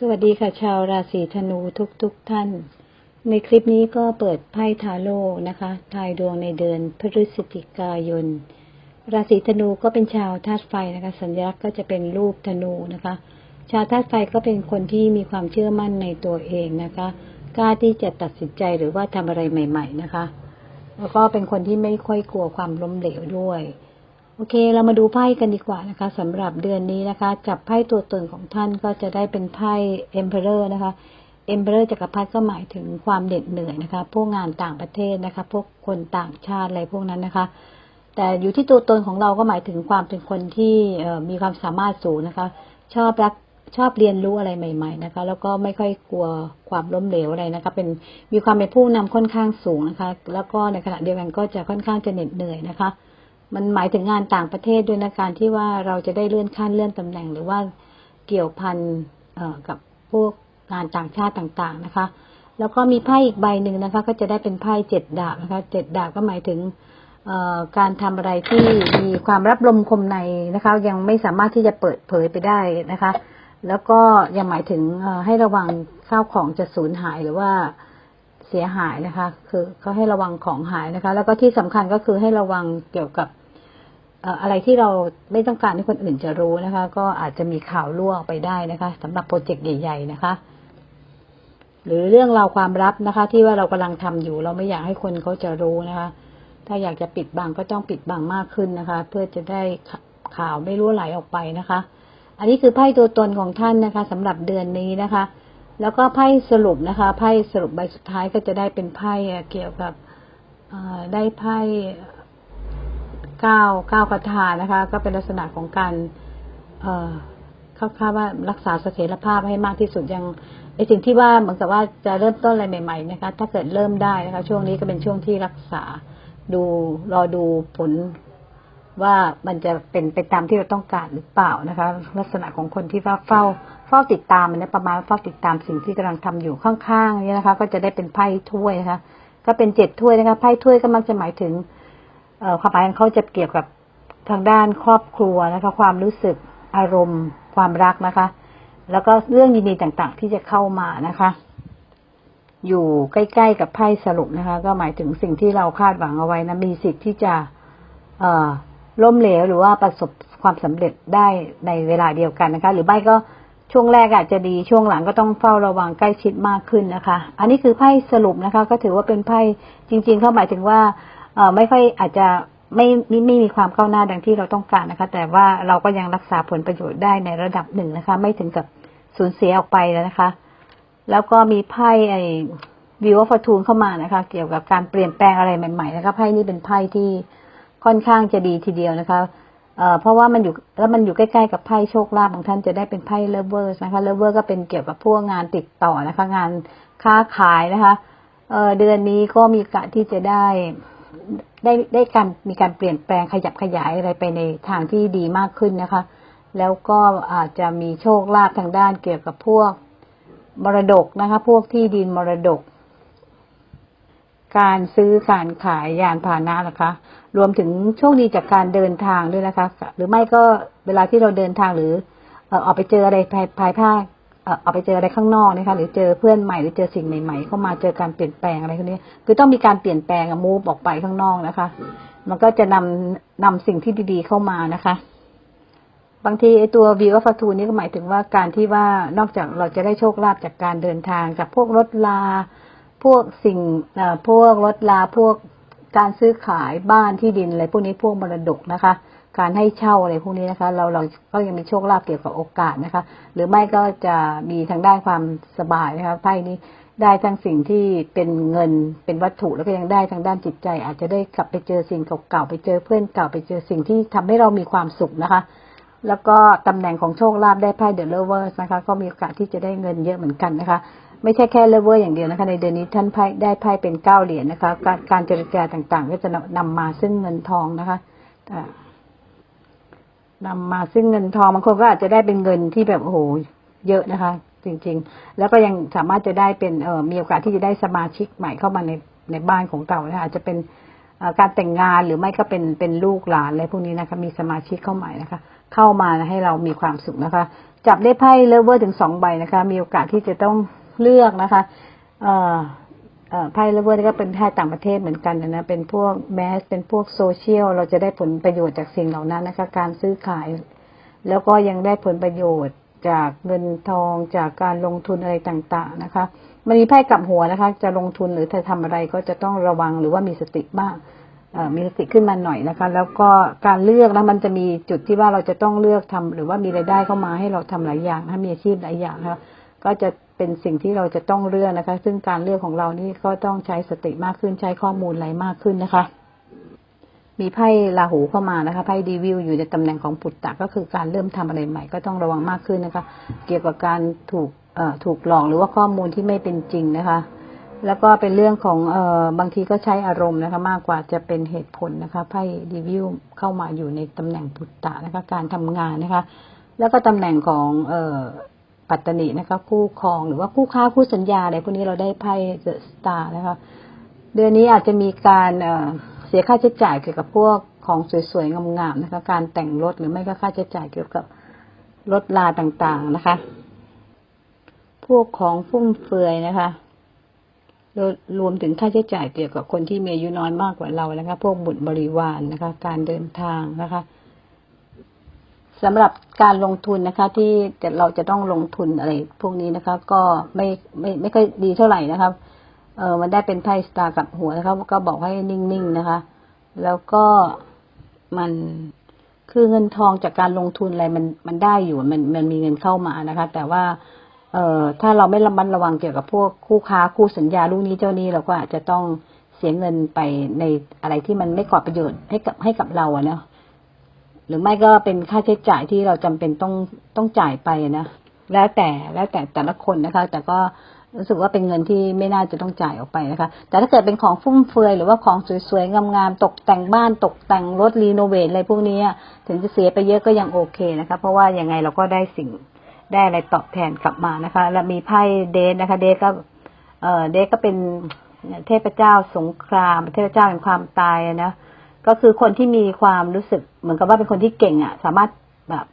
สวัสดีค่ะชาวราศีธนูทุกๆทท่าน ในคลิปนี้ก็เปิดไพ่ทาโร่นะคะทายดวงในเดือนพฤศจิกายน ราศีธนูก็เป็นชาวธาตุไฟนะคะ สัญลักษณ์ก็จะเป็นรูปธนูนะคะ ชาวธาตุไฟก็เป็นคนที่มีความเชื่อมั่นในตัวเองนะคะกล้าที่จะตัดสินใจหรือว่าทำอะไรใหม่ ๆ นะคะ แล้วก็เป็นคนที่ไม่ค่อยกลัวความล้มเหลวด้วย โอเค เรามาดูไพ่กันดีกว่านะคะสำหรับเดือนนี้นะคะ จับไพ่ตัวตนของท่านก็จะได้เป็นไพ่ Emperor นะคะ Emperor จักรพรรดิก็หมายถึงความเหน็ดเหนื่อยนะคะ พวกงานต่างประเทศนะคะ พวกคนต่างชาติอะไรพวกนั้นนะคะ แต่อยู่ที่ตัวตนของเราก็หมายถึงความเป็นคนที่มีความสามารถสูงนะคะ ชอบรักชอบเรียนรู้อะไรใหม่ ๆ นะคะ แล้วก็ไม่ค่อยกลัวความล้มเหลวอะไรนะคะ เป็นมีความเป็นผู้นำค่อนข้างสูงนะคะ แล้วก็ในขณะเดียวกันก็จะค่อนข้างจะเหน็ดเหนื่อยนะคะ มันหมายถึงงานต่างประเทศด้วยนะการที่ว่าเราจะได้เลื่อนขั้นเลื่อนตำแหน่ง หรือว่าเกี่ยวพันกับพวกงานต่างชาติต่างๆนะคะ แล้วก็มีไพ่อีกใบหนึ่งนะคะ ก็จะได้เป็นไพ่เจ็ดดาบนะคะเจ็ดดาบก็หมายถึงการทำอะไรที่มีความรับลมคมในนะคะ ยังไม่สามารถที่จะเปิดเผยไปได้นะคะ แล้วก็ยังหมายถึงให้ระวังข้าวของจะสูญหายหรือว่า เสียหายนะคะ คือก็ให้ระวังของหายนะคะ แล้วก็ที่สำคัญก็คือให้ระวังเกี่ยวกับอะไรที่เราไม่ต้องการให้คนอื่นจะรู้นะคะ ก็อาจจะมีข่าวล่วงไปได้นะคะสำหรับโปรเจกต์ใหญ่ๆนะคะ หรือเรื่องราวความลับนะคะ ที่ว่าเรากำลังทำอยู่ เราไม่อยากให้คนเขาจะรู้นะคะ ถ้าอยากจะปิดบังก็ต้องปิดบังมากขึ้นนะคะ เพื่อจะได้ข่าวไม่รู้ไหลออกไปนะคะ อันนี้คือไพ่ตัวตนของท่านนะคะสำหรับเดือนนี้นะคะ แล้วก็ไพ่สรุปนะคะ ไพ่สรุปใบสุดท้ายก็จะได้เป็นไพ่เกี่ยวกับได้ไพ่เก้าเก้าคาถานะคะ ก็เป็นลักษณะของการเข้าค่าว่ารักษาเสถียรภาพให้มากที่สุดยังไอสิ่งที่ว่าเหมือนกับว่าจะเริ่มต้นอะไรใหม่ๆนะคะ ถ้าเกิดเริ่มได้นะคะ ช่วงนี้ก็เป็นช่วงที่รักษาดูรอดูผล ว่ามันจะเป็นไปตามที่เราต้องการหรือเปล่านะคะ ลักษณะของคนที่ว่าเฝ้า เฝ้าติดตามมันนะประมาณเฝ้าติดตามสิ่งที่กำลังทำอยู่ข้างๆนี่นะคะ ก็จะได้เป็นไพ่ถ้วยนะคะ ก็เป็นเจ็ดถ้วยนะคะไพ่ถ้วยก็มักจะหมายถึงความหมายของเขาจะเกี่ยวกับทางด้านครอบครัวนะคะ ความรู้สึกอารมณ์ ความรักนะคะ แล้วก็เรื่องยินดีต่างๆ ที่จะเข้ามานะคะ อยู่ใกล้ๆกับไพ่สรุปนะคะ ก็หมายถึงสิ่งที่เราคาดหวังเอาไว้นะมีสิทธิ์ที่จะ เอ่อ ล้มเหลวหรือว่าประสบความสำเร็จได้ในเวลาเดียวกันนะคะ หรือไม่ก็ช่วงแรกอาจจะดีช่วงหลังก็ต้องเฝ้าระวังใกล้ชิดมากขึ้นนะคะ อันนี้คือไพ่สรุปนะคะ ก็ถือว่าเป็นไพ่จริง ๆ เข้าหมายถึงว่าไม่ค่อยอาจจะไม่ไม่ไม่มีความก้าวหน้าดังที่เราต้องการนะคะ แต่ว่าเราก็ยังรักษาผลประโยชน์ได้ในระดับหนึ่งนะคะ ไม่ถึงกับสูญเสียออกไปแล้วนะคะ แล้วก็มีไพ่ไอ้วิวฟอร์ทูนเข้ามานะคะ เกี่ยวกับการเปลี่ยนแปลงอะไรใหม่ๆนะคะไพ่นี้เป็นไพ่ที่ ค่อนข้างจะดีทีเดียวนะคะเอ่อเพราะว่ามันอยู่แล้วมันอยู่ใกล้ๆกับไพ่โชคลาภของท่านจะได้เป็นไพ่เลเวอร์นะคะเลเวอร์ก็เป็นเกี่ยวกับพวกงานติดต่อนะคะ งานค้าขายนะคะเอ่อเดือนนี้ก็มีกาสที่จะได้ได้ได้การมีการเปลี่ยนแปลงขยับขยายอะไรไปในทางที่ดีมากขึ้นนะคะ แล้วก็อาจจะมีโชคลาภทางด้านเกี่ยวกับพวกมรดกนะคะ พวกที่ดินมรดก การซื้อการขายยานพาหนะนะคะ รวมถึงโชคดีจากการเดินทางด้วยนะคะ หรือไม่ก็เวลาที่เราเดินทางหรือออกไปเจออะไรภายภายภาคออกไปเจออะไรข้างนอกนะคะ หรือเจอเพื่อนใหม่หรือเจอสิ่งใหม่ๆเข้ามาเจอการเปลี่ยนแปลงอะไรพวกนี้คือต้องมีการเปลี่ยนแปลงมูฟออกไปข้างนอกนะคะ มันก็จะนำนำสิ่งที่ดีๆเข้ามานะคะ บางทีไอตัววีวัฟทูนี่ก็หมายถึงว่าการที่ว่านอกจากเราจะได้โชคลาภจากการเดินทางจากพวกรถลา พวกสิ่งพวกรถลาพวกการซื้อขายบ้านที่ดินอะไรพวกนี้พวกมรดกนะคะ การให้เช่าอะไรพวกนี้นะคะ เราเราก็ยังมีโชคลาภเกี่ยวกับโอกาสนะคะ หรือไม่ก็จะมีทางด้านความสบายนะคะไพ่นี้ได้ทั้งสิ่งที่เป็นเงินเป็นวัตถุแล้วก็ยังได้ทางด้านจิตใจ อาจจะได้กลับไปเจอสิ่งเก่าๆไปเจอเพื่อนเก่าไปเจอสิ่งที่ทำให้เรามีความสุขนะคะ แล้วก็ตำแหน่งของโชคลาภได้ไพ่เดอะเลเวอร์นะคะ ก็มีโอกาสที่จะได้เงินเยอะเหมือนกันนะคะ ไม่ใช่แค่เลเวอร์อย่างเดียวนะคะ ในเดือนนี้ท่านไพ่ได้ไพ่เป็นเก้าเหรียญนะคะ การการเจรจาต่างๆ ก็จะนำมาซึ่งเงินทองนะคะนำมาซึ่งเงินทองบางคนก็อาจจะได้เป็นเงินที่แบบโอ้โหเยอะนะคะ จริง ๆ แล้วก็ยังสามารถจะได้เป็นเออมีโอกาสที่จะได้สมาชิกใหม่เข้ามาในในบ้านของเรานะคะอาจจะเป็นการแต่งงานหรือไม่ก็เป็นเป็นลูกหลานอะไรพวกนี้นะคะมีสมาชิกเข้าใหม่นะคะ เข้ามาให้เรามีความสุขนะคะ จับได้ไพ่เลเวอร์ถึงสองใบนะคะ มีโอกาสที่จะต้อง เลือกนะคะไพ่เลเวอร์ก็เป็นไพ่ต่างประเทศเหมือนกันนะเป็นพวกแมสเป็นพวกโซเชียลเราจะได้ผลประโยชน์จากสิ่งเหล่านั้นนะคะการซื้อขาย แล้วก็ยังได้ผลประโยชน์จากเงินทองจากการลงทุนอะไรต่างๆนะคะมันมีไพ่กับหัวนะคะ จะลงทุนหรือจะทำอะไรก็จะต้องระวังหรือว่ามีสติบ้างมีสติขึ้นมาหน่อยนะคะ แล้วก็การเลือกนะมันจะมีจุดที่ว่าเราจะต้องเลือกทำหรือว่ามีรายได้เข้ามาให้เราทำหลายอย่างนะมีอาชีพหลายอย่างนะคะก็จะ เป็นสิ่งที่เราจะต้องเลือกนะคะ ซึ่งการเลือกของเรานี่ก็ต้องใช้สติมากขึ้นใช้ข้อมูลอะไรมากขึ้นนะคะ มีไพ่ราหูเข้ามานะคะไพ่ดีวิวอยู่ในตำแหน่งของปุตตะก็คือการเริ่มทำอะไรใหม่ ก็ต้องระวังมากขึ้นนะคะ เกี่ยวกับการถูกถูกหลอกหรือว่าข้อมูลที่ไม่เป็นจริงนะคะ แล้วก็เป็นเรื่องของเออบางทีก็ใช้อารมณ์นะคะ มากกว่าจะเป็นเหตุผลนะคะไพ่ดีวิวเข้ามาอยู่ในตำแหน่งปุตตะนะคะ การทำงานนะคะ แล้วก็ตำแหน่งของเออ ปัตตนินะคะคู่ครองหรือว่าคู่ค้าคู่สัญญาอะไรพวกนี้เราได้ไพ่เดอะสตาร์นะคะเดือนนี้อาจจะมีการเสียค่าใช้จ่ายเกี่ยวกับพวกของสวยๆงามๆนะคะการแต่งรถหรือไม่ก็ค่าใช้จ่ายเกี่ยวกับรถลาต่างๆนะคะ พวกของฟุ่มเฟือยนะคะรวมถึงค่าใช้จ่ายเกี่ยวกับคนที่มีอายุน้อยมากกว่าเรานะคะ พวกบุตรบริวารนะคะ การเดินทางนะคะ สำหรับการลงทุนนะคะ ที่เราจะต้องลงทุนอะไรพวกนี้นะคะ ก็ไม่ไม่ไม่ค่อยดีเท่าไหร่นะครับเออมันได้เป็นไพ่สตาร์กับหัวนะครับก็บอกให้นิ่งๆนะคะ แล้วก็มันคือเงินทองจากการลงทุนอะไรมันมันได้อยู่มันมันมีเงินเข้ามานะคะ แต่ว่า เอ่อถ้าเราไม่ระมัดระวังเกี่ยวกับพวกคู่ค้าคู่สัญญาลูกนี้เจ้านี้เราก็อาจจะต้องเสียเงินไปในอะไรที่มันไม่ก่อประโยชน์ให้กับให้กับเราอะเนาะ หรือไม่ก็เป็นค่าใช้จ่ายที่เราจำเป็นต้องต้องจ่ายไปนะแล้วแต่แล้วแต่แต่ละคนนะคะ แต่ก็รู้สึกว่าเป็นเงินที่ไม่น่าจะต้องจ่ายออกไปนะคะ แต่ถ้าเกิดเป็นของฟุ่มเฟือยหรือว่าของสวยๆงามๆตกแต่งบ้านตกแต่งรถรีโนเวทอะไรพวกนี้ถึงจะเสียไปเยอะก็ยังโอเคนะคะ เพราะว่ายังไงเราก็ได้สิ่งได้อะไรตอบแทนกลับมานะคะ แล้วมีไพ่เดทนะคะ เดทก็เอ่อเดทก็เป็นเทพเจ้าสงคราม เทพเจ้าแห่งความตายนะ ก็คือคนที่มีความรู้สึกเหมือนกับว่าเป็นคนที่เก่งอะ สามารถแบบ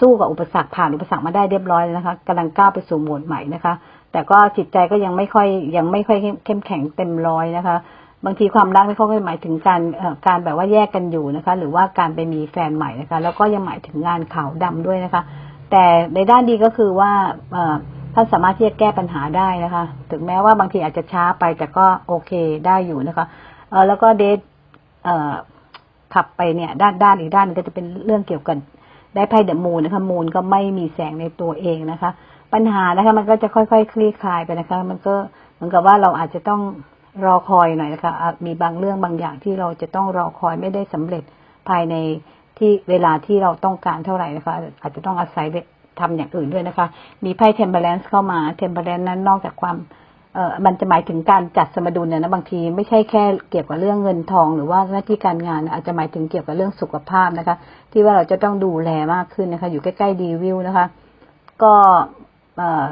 สู้กับอุปสรรคผ่านอุปสรรคมาได้เรียบร้อยแล้วนะคะกำลังก้าวไปสู่โหมดใหม่นะคะ แต่ก็จิตใจก็ยังไม่ค่อยยังไม่ค่อยเข้มแข็งเต็มร้อยนะคะ บางทีความรักนี่เขาก็หมายถึงการการแบบว่าแยกกันอยู่นะคะ หรือว่าการไปมีแฟนใหม่นะคะ แล้วก็ยังหมายถึงงานขาวดำด้วยนะคะ แต่ในด้านดีก็คือว่าท่านสามารถที่จะแก้ปัญหาได้นะคะ ถึงแม้ว่าบางทีอาจจะช้าไปแต่ก็โอเคได้อยู่นะคะแล้วก็เดท ขับไปเนี่ยด้านด้านอีกด้านก็จะเป็นเรื่องเกี่ยวกับได้ไพ่เดอะมูนนะคะมูนก็ไม่มีแสงในตัวเองนะคะ ปัญหานะคะมันก็จะค่อยๆคคลี่คลายไปนะคะ มันก็เหมือนกับว่าเราอาจจะต้องรอคอยหน่อยนะคะอาจมีบางเรื่องบางอย่างที่เราจะต้องรอคอยไม่ได้สำเร็จภายในที่เวลาที่เราต้องการเท่าไหร่นะคะ อาจจะต้องอาศัยทำอย่างอื่นด้วยนะคะ มีไพ่ temperance เข้ามา temperance นั้นนอกจากความ เอ่อมันจะหมายถึงการจัดสมดุลเนี่ยนะบางทีไม่ใช่แค่เกี่ยวกับเรื่องเงินทอง หรือว่าหน้าที่การงานนะอาจจะหมายถึงเกี่ยวกับเรื่องสุขภาพนะคะ ที่ว่าเราจะต้องดูแลมากขึ้นนะคะ อยู่ใกล้ๆดีวิวนะคะ ก็เอ่อ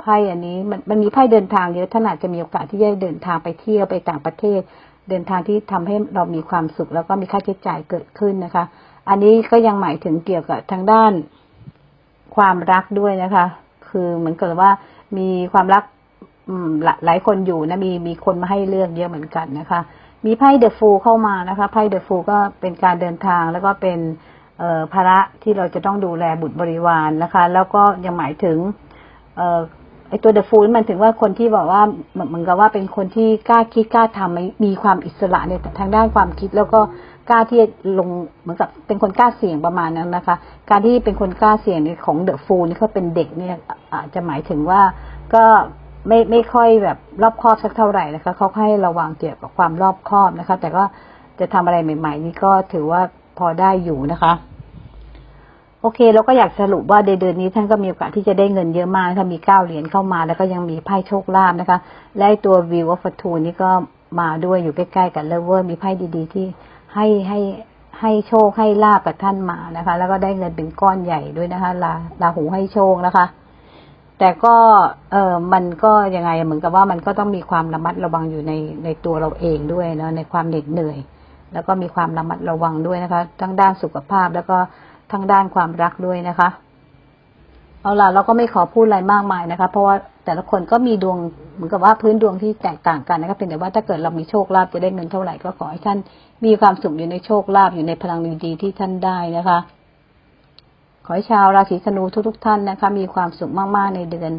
ไพ่อันนี้มันมันมีไพ่เดินทางเยอะท่านอาจจะมีโอกาสที่จะเดินทางไปเที่ยวไปต่างประเทศ เดินทางที่ทำให้เรามีความสุข แล้วก็มีค่าใช้จ่ายเกิดขึ้นนะคะ อันนี้ก็ยังหมายถึงเกี่ยวกับทางด้านความรักด้วยนะคะ คือเหมือนกับว่ามีความรัก อืมหลายคนอยู่นะมีมีคนมาให้เลือกเยอะเหมือนกันนะคะ มีไพ่เดอะฟูเข้ามานะคะไพ่เดอะฟูก็เป็นการเดินทางแล้วก็เป็นเอ่อภาระที่เราจะต้องดูแลบุตรบริวารนะคะ แล้วก็ยังหมายถึงเอ่อไอตัวเดอะฟูมันถึงว่าคนที่บอกว่าเหมือนกับว่าเป็นคนที่กล้าคิดกล้าทำมีความอิสระในทางด้านความคิด แล้วก็กล้าที่ลงเหมือนกับเป็นคนกล้าเสี่ยงประมาณนั้นนะคะ การที่เป็นคนกล้าเสี่ยงของเดอะฟูนี่เขาเป็นเด็กเนี่ยอาจจะหมายถึงว่าก็ ไม่ไม่ค่อยแบบรอบคอบสักเท่าไหร่นะคะเขาให้ระวังเกี่ยวกับความรอบคอบนะคะ แต่ก็จะทำอะไรใหม่ ๆ นี่ก็ถือว่าพอได้อยู่นะคะโอเคเราก็อยากสรุปว่าเดือนนี้ท่านก็มีโอกาสที่จะได้เงินเยอะมากนะคะมีเก้าเหรียญเข้ามา แล้วก็ยังมีไพ่โชคลาภนะคะ และตัว View of Fortune นี่ก็มาด้วยอยู่ใกล้ๆ กับเลเวอร์มีไพ่ดีๆ ที่ให้ให้ให้โชคให้ลาบกับท่านมานะคะ แล้วก็ได้เงินเป็นก้อนใหญ่ด้วยนะคะลาลาหูให้โชคนะคะ แต่ก็เออมันก็ยังไงเหมือนกับว่ามันก็ต้องมีความระมัดระวังอยู่ในในตัวเราเองด้วยเนาะในความเหน็ดเหนื่อย แล้วก็มีความระมัดระวังด้วยนะคะ ทั้งด้านสุขภาพแล้วก็ทั้งด้านความรักด้วยนะคะ เอาล่ะเราก็ไม่ขอพูดอะไรมากมายนะคะ เพราะว่าแต่ละคนก็มีดวงเหมือนกับว่าพื้นดวงที่แตกต่างกันนะคะเพียงแต่ว่าถ้าเกิดเรามีโชคลาภจะได้เงินเท่าไหร่ก็ขอให้ท่านมีความสุขอยู่ในโชคลาภอยู่ในพลังดีๆที่ท่านได้นะคะ ขอให้ชาวราศีธนูทุกๆท่านนะคะ มีความสุขมากๆในเดือน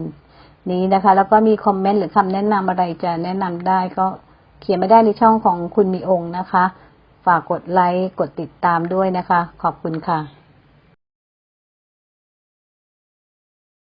นี้นะคะ แล้วก็มีคอมเมนต์หรือคำแนะนำอะไรจะแนะนำได้ก็เขียนมาได้ในช่องของคุณมีองค์นะคะ ฝากกดไลค์กดติดตามด้วยนะคะ ขอบคุณค่ะ